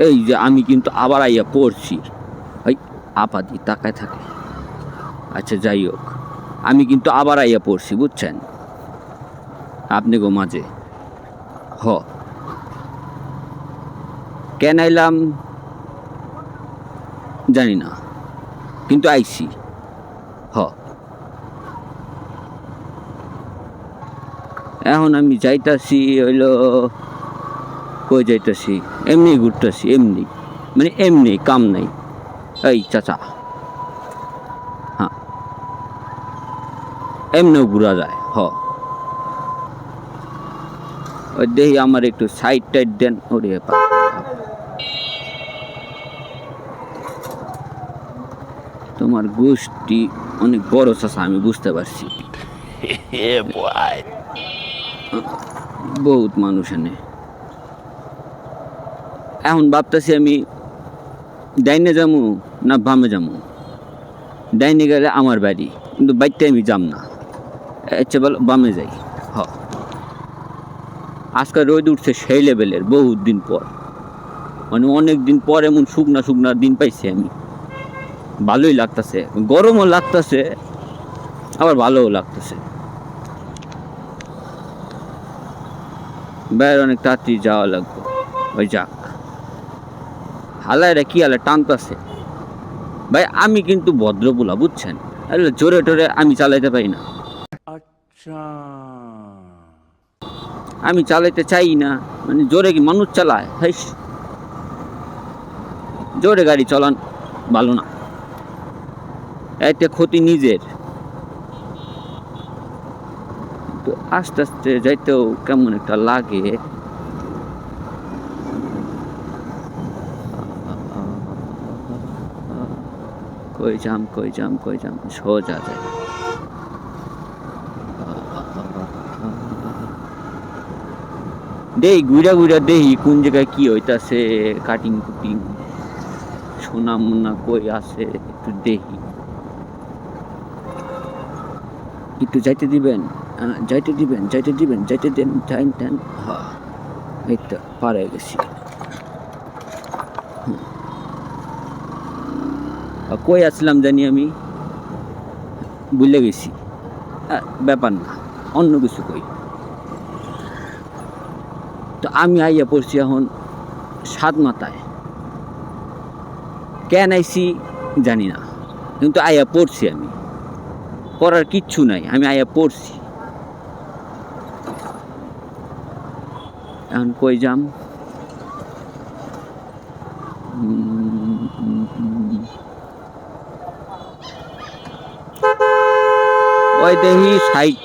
এই যে আমি কিন্তু আবার আইয়া পড়ছি। ওই আপাদি তাকায় থাকে। আচ্ছা যাই হোক। আমি কিন্তু আবার আইয়া পড়ছি, বুঝছেন? আপনি গো মাঝে। হ। কেন আইলাম? জানি না। কিন্তু আইছি। হ। এখন আমি যাইতাছি হইল কই যাইতাছি? এমনি ঘুরতেছি এমনি। মানে এমনি কাম নাই। এই চাচা। হ্যাঁ। এমনিও ঘুরা যায় হ। ওই দেখি আমার একটু সাইড টাইড দেন ওরে তোমার গোষ্ঠী অনেক বড় চাচা আমি বুঝতে পারছি. বহুত মানুষ এনে। এখন ভাবতেছি আমি ডাইনে যামু না বামে যামু? ডাইনে গেলে আমার বাড়ি, কিন্তু বাইতে আমি যাম না। আচ্ছা বলো বামে যাই। হ। আজকাল রোদ উঠছে সেই লেভেলের, বহুত দিন পর। মানে অনেক দিন পর এমন শুকনা শুকনা দিন পাইছি আমি। ভালোই লাগতেছে। গরমও লাগতেছে, আবার ভালোও লাগতেছে। বাইরে অনেক তাড়াতাড়ি যাওয়া লাগবে। ওই যাক হালায় কি হালে টানতাছে? ভাই আমি কিন্তু ভদ্রপুলা বুঝছেন? জোরে টোরে আমি চালাইতে পারি না। Acha. আমি চালাইতে চাই না। মানে জোরে কি মানুষ চালায়? হাইস জোরে গাড়ি চালান ভালো না। এতে ক্ষতি নিজের। তো আস্তে আস্তে যাইতেও কেমন একটা লাগে। কই যাম কই যাম কই যাম, সোজা যায় দেই ঘুরা ঘুরা দেহি কোন জায়গায় কি হইতাছে কাটিং কুটিং সোনা মোনা কই আছে, একটু দেহি একটু যাইতে দিবেন যাইতে দিবেন যাইতে দিবেন, যাইতে দেন যাইন দেন হ্যাঁ এই পারে গেছি হুম। আহ, কই আসলাম জানি আমি? বুঝলে গেছি। ব্যাপার না, অন্য কিছু কই। তো আমি আইয়া পড়ছি এখন সাত মাথায়। কেন আইছি জানি না, কিন্তু আইয়া পড়ছি আমি। পড়ার কিচ্ছু নাই, আমি আইয়া পড়ছি। এখন কই যাম? ওই দেখি সাইট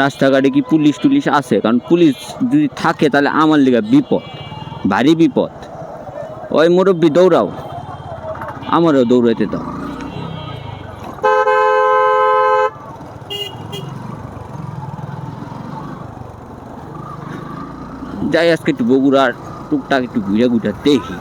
রাস্তাঘাটে কি পুলিশ টুলিশ আছে? কারণ পুলিশ যদি থাকে তাহলে আমার লিগা বিপদ, ভারী বিপদ। ওই মুরব্বী দৌড়াও। আমারও দৌড়াইতে দাও। যাই আজকে একটু বগুড়ার টুকটাক একটু ঘুরে ঘুরে দেখি।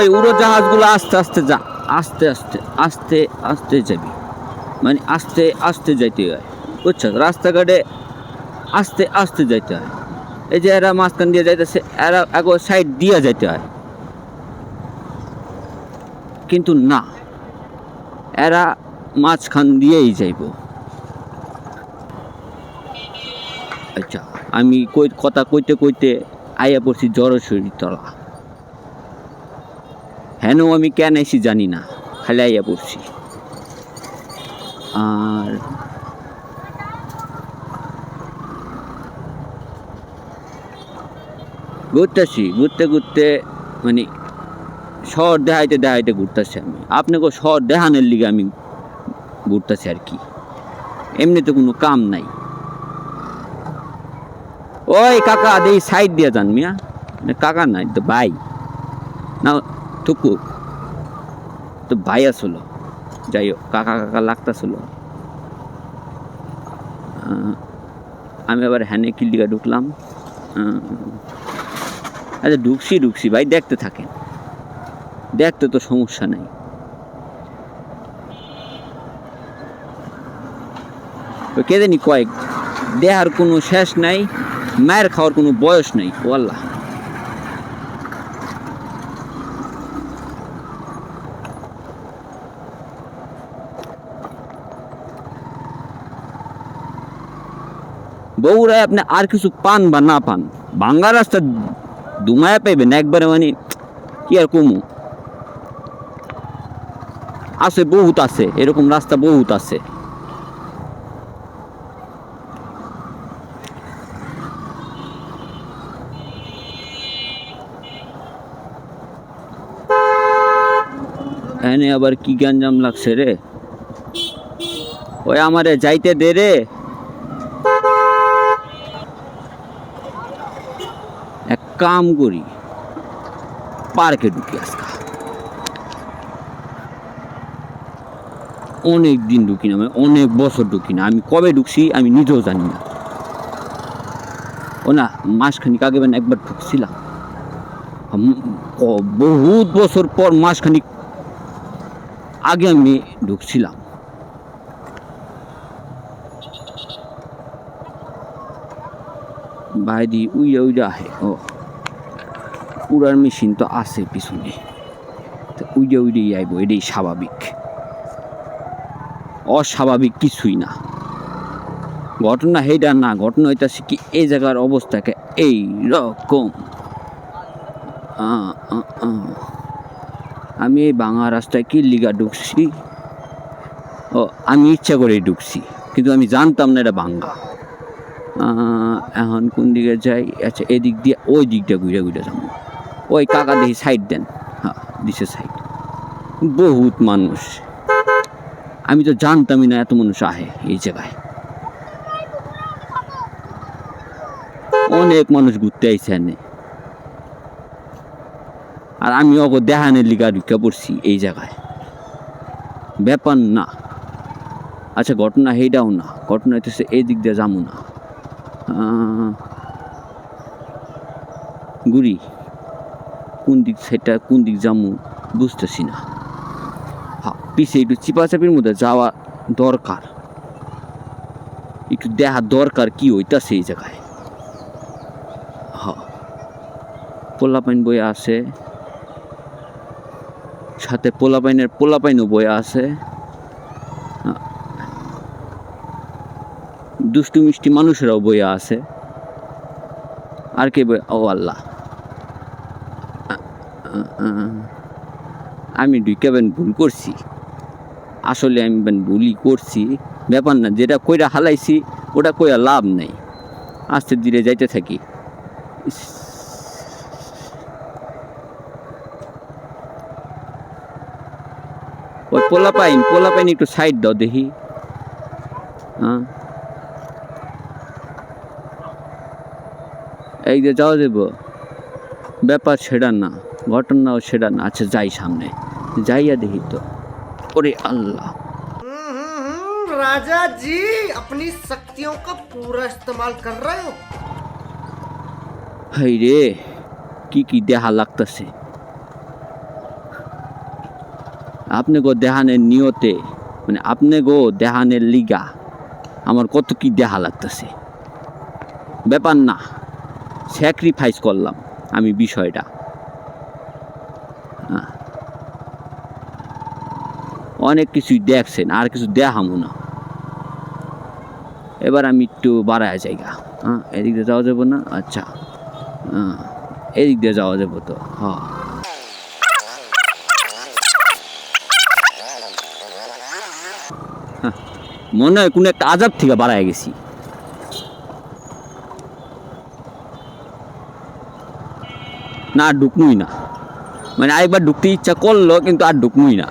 ওই উড়োজাহাজগুলো আস্তে আস্তে যা, আস্তে আস্তে আস্তে আস্তে যাবি। মানে আস্তে আস্তে যাইতে হয়, বুঝছ? রাস্তাঘাটে আস্তে আস্তে যাইতে হয়। এই যে এরা মাঝখান দিয়ে যাইতেছে, এরা একবার সাইড দিয়ে যাইতে হয়। কিন্তু না, এরা মাঝখান দিয়েই যাইব। আচ্ছা আমি কই, কথা কইতে কইতে আইয়া পড়ছি জড়শরীর তলা হেন আমি কেন এসি জানি না? খালি আইয়া পড়ছি। আর ঘুরতেছি ঘুরতে ঘুরতে মানে শহর দেখাইতে দেখাইতে ঘুরতেছি আমি। আপনাকে শহর দেখানোর লিগে আমি ঘুরতেছি আর কি। এমনিতে কোনো কাম নাই। ওই কাকা দেই সাইড দিয়ে যান মিয়া। না, কাকা নাই তো ভাই। না থুকু তো ভাই আসলো। যাই হোক, কাকা কাকা লাগতাছিল। আমি আবার হ্যানে কিল্লিকা ঢুকলাম। আচ্ছা ঢুকছি ঢুকছি। ভাই, দেখতে থাকেন। দেখতে তো সমস্যা নাই। কে জানি কয়েক, দেহার কোনো শেষ নাই, মায়ের খাওয়ার কোনো বয়স নাই। ও আল্লাহ বগুড়ায় আপনি আর কিছু পান বা না পান বাংলা রাস্তা দুমায়া পাইবেন একবারে মানে কি আর কমু? আছে, বহুত আছে, এরকম রাস্তা বহুত আছে। এনে আবার কি গ্যাঞ্জাম লাগছে রে? ওই আমারে যাইতে দে রে। কাম করি। পার্কে ঢুকি আজকে। অনেক দিন ঢুকি না মানে অনেক বছর ঢুকি না। আমি কবে ঢুকছি আমি নিজেও জানি না। ও না, মাসখানিক আগে মানে একবার ঢুকছিলাম। বহুত বছর পর মাসখানিক আগে আমি ঢুকছিলাম। বাইদি উইয়া উইয়া আহে, ও। উড়ার মেশিন তো আছে পিছনে। তো উইডে উইডেই আইব এটাই স্বাভাবিক। অস্বাভাবিক কিছুই না। ঘটনা হেইটা না ঘটনা হইতাছে কি এই জায়গার অবস্থাকে এই রকম। আমি এই বাংলা রাস্তায় কি লিগা ঢুকছি? ও আমি ইচ্ছা করে ঢুকছি কিন্তু আমি জানতাম না এটা আহ, এখন কোন দিকে যাই? আচ্ছা এদিক দিয়ে ওই দিকটা ঘুরে ঘুরে যাব। ওই কাকা দেখি সাইড দেন। হ্যাঁ দিছে সাইড বহুত মানুষ। আমি তো জানতামই না এত মানুষ আহে এই জায়গায়। অনেক মানুষ ঘুরতে আইছে এনে। আর আমি অগ দেহানের লিগা ঢুকে পড়ছি এই জায়গায়। ব্যাপার না। আচ্ছা ঘটনা সেইটাও না। ঘটনা হইতেছে এই দিক দিয়ে যাব না। গুড়ি। কোন দিক সেটা কোন দিক যামু বুঝতেছি না। হ্যাঁ পিছে একটু চিপাচাপির মধ্যে যাওয়া দরকার। একটু দেখা দরকার কি ওইটা এই জায়গায়। হ্যাঁ পোলাপাইন বই আছে। সাথে পোলাপাইনের পোলাপাইনও বই আছে। আহ, দুষ্টু মিষ্টি মানুষেরাও বইয়া আছে। আর কে বই? ও আল্লাহ। আমি ঢুকাবেন ভুল করছি। আসলে আমি বেন ভুলই করছি। ব্যাপার না, যেটা কইরা হালাইছি, ওটা কইরা লাভ নেই। আস্তে ধীরে যাইতে থাকি। ওই পোলা পাইন পোলা পাইন একটু সাইড দাও দেখি। হ্যাঁ এই যে যাওয়া দেব ব্যাপার সেটা না। ঘটনাও সেটা না আচ্ছা যাই সামনে যাইয়া দেখি তো ওরে আল্লাহ हम्म, राजा जी अपनी शक्तियों का पूरा इस्तेमाल कर रहे हो হাই রে কি কি দেহা লাগতেছে আপনি গো দেহানের নিয়তে মানে আপনি গো দেহানের লিগা আমার কত কি দেহা লাগতেছে ব্যাপার না স্যাক্রিফাইস করলাম আমি বিষয়টা অনেক কিছুই দেখছেন আর কিছু দেখামো না। এবার আমি একটু বাড়ায় জায়গা হ্যাঁ এদিক দিয়ে যাওয়া যাব না? আচ্ছা। হ্যাঁ এদিক দিয়ে যাওয়া যাব তো। হ্যাঁ। হ্যাঁ, মনে হয় কোনো একটা আজাব থেকে বাড়ায় গেছি। না ঢুকমুই না। মানে আরেকবার ঢুকতে ইচ্ছা করল কিন্তু আর ঢুকমুই না।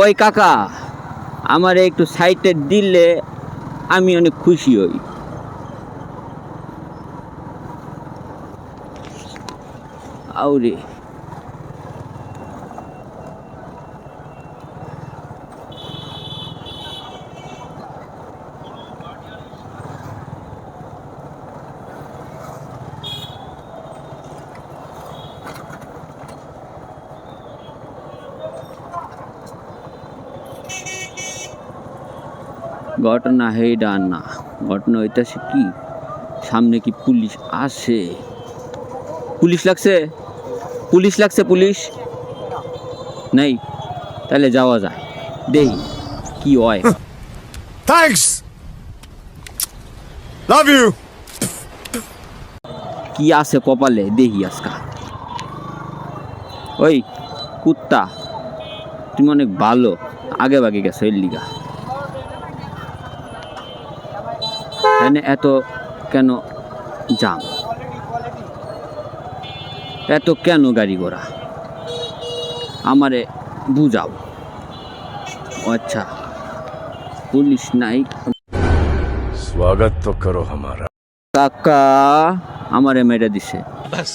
ওই কাকা আমার একটু সাইটে দিলে আমি অনেক খুশি হই। আউরে। ঘটনা হেইডা না ঘটনা হইতাছে কি? সামনে কি পুলিশ আসে পুলিশ লাগছে? পুলিশ লাগছে পুলিশ? নেই। তাহলে যাওয়া যায়। দেই কি হয়? Thanks. Love you. কি আছে কপালে? দেহি আজকা। ওই কুত্তা। তুমি অনেক ভালো। আগে বাগে গেছো এর লিগা। এখানে এত কেন জাম? এত কেন গাড়ি ঘোড়া? আমারে বুঝাও। আচ্ছা পুলিশ নাই। স্বাগত করো আমার কাকা আমারে মেরে দিছে। বাস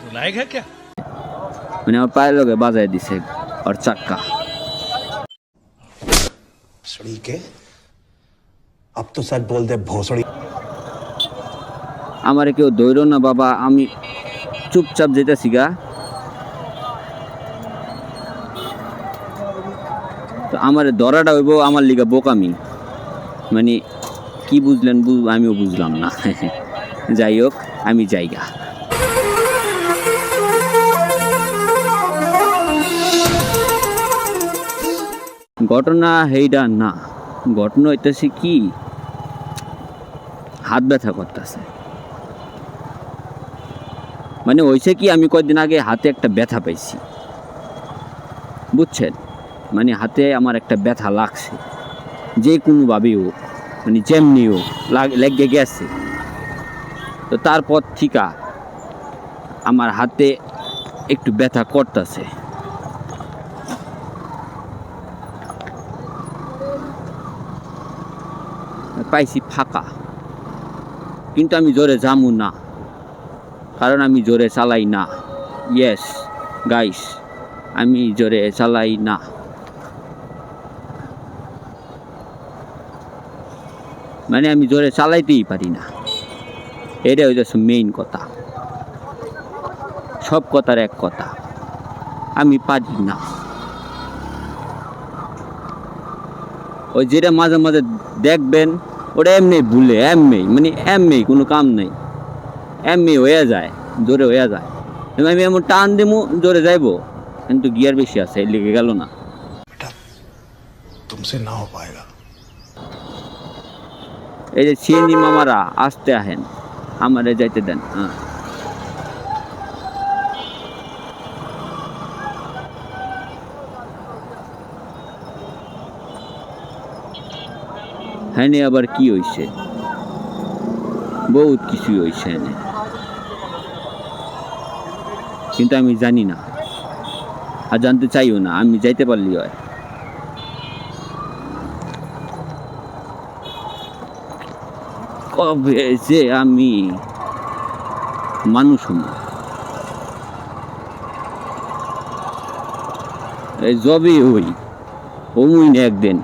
শোনায়েগা ক্যা? মানে আমার পায়ের লগে বাজায় দিছে আর চাক্কা। শুনি আপ তো স্যার বল দে ভোসড়ি আমারে কেউ দৈর না, বাবা, আমি চুপচাপ যেতেছি গা। তো আমার দরাটা হইব আমার লিগা বোকামি। মানে কি বুঝলেন আমিও বুঝলাম না। যাই হোক, আমি যাইগা ঘটনা হেইডা না। ঘটনা হইতেছে কি? হাত ব্যথা করতেছে। মানে হয়েছে কি, আমি কয়েকদিন আগে হাতে একটা ব্যথা পাইছি। বুঝছেন? মানে হাতে আমার একটা ব্যথা লাগছে। যে কোনোভাবেই হোক মানে যেমনি হোক, লাগ- গেছে। তো তারপর থিকা আমার হাতে একটু ব্যথা করতেছে। পাইছি ফাঁকা। কিন্তু আমি জোরে যামু না। কারণ আমি জোরে চালাই না। ইয়েস গাইস আমি জোরে চালাই না। মানে আমি জোরে চালাইতেই পারি না। এটা হইতেছে মেইন কথা। সব কথার এক কথা। আমি পারি না। ওই যেটা মাঝে মাঝে দেখবেন ওটা এমনি ভুলে এমনি মানে এমনি কোনো কাম নেই। এমনি হয়ে যায় জোরে হয়ে যায়। আমি এমন টান দেবো জোরে যাইব। কিন্তু গিয়ার বেশি আছে লেগে গেল না। এই যে সিএনজি মামারা আসতে আহেন আমারে যাইতে দেন হ্যাঁ। হ্যাঁ নে আবার কি হইছে? বহুত কিছুই হইছে এনে কিন্তু আমি জানি না। আর জানতে চাইও না, আমি যাইতে পারলি হয়। কবে যে আমি মানুষ হম এই জবে হই, হমুই একদিন।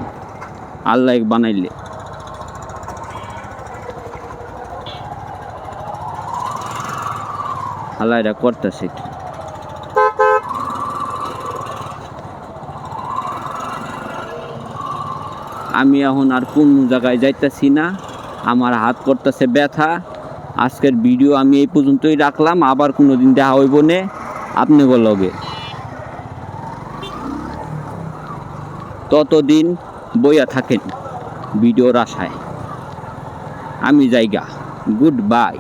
আল্লাহ বানাইলে। আল্লাহ এটা করতেছে। আমি এখন আর কোন জায়গায় যাইতেছি না। আমার হাত করতেছে ব্যথা। আজকের ভিডিও আমি এই পর্যন্তই রাখলাম। আবার কোনো দিন দেখা হইব নে। আপনি লগে ততদিন বইয়া থাকেন ভিডিওর আশায়। আমি যাইগা গুড বাই।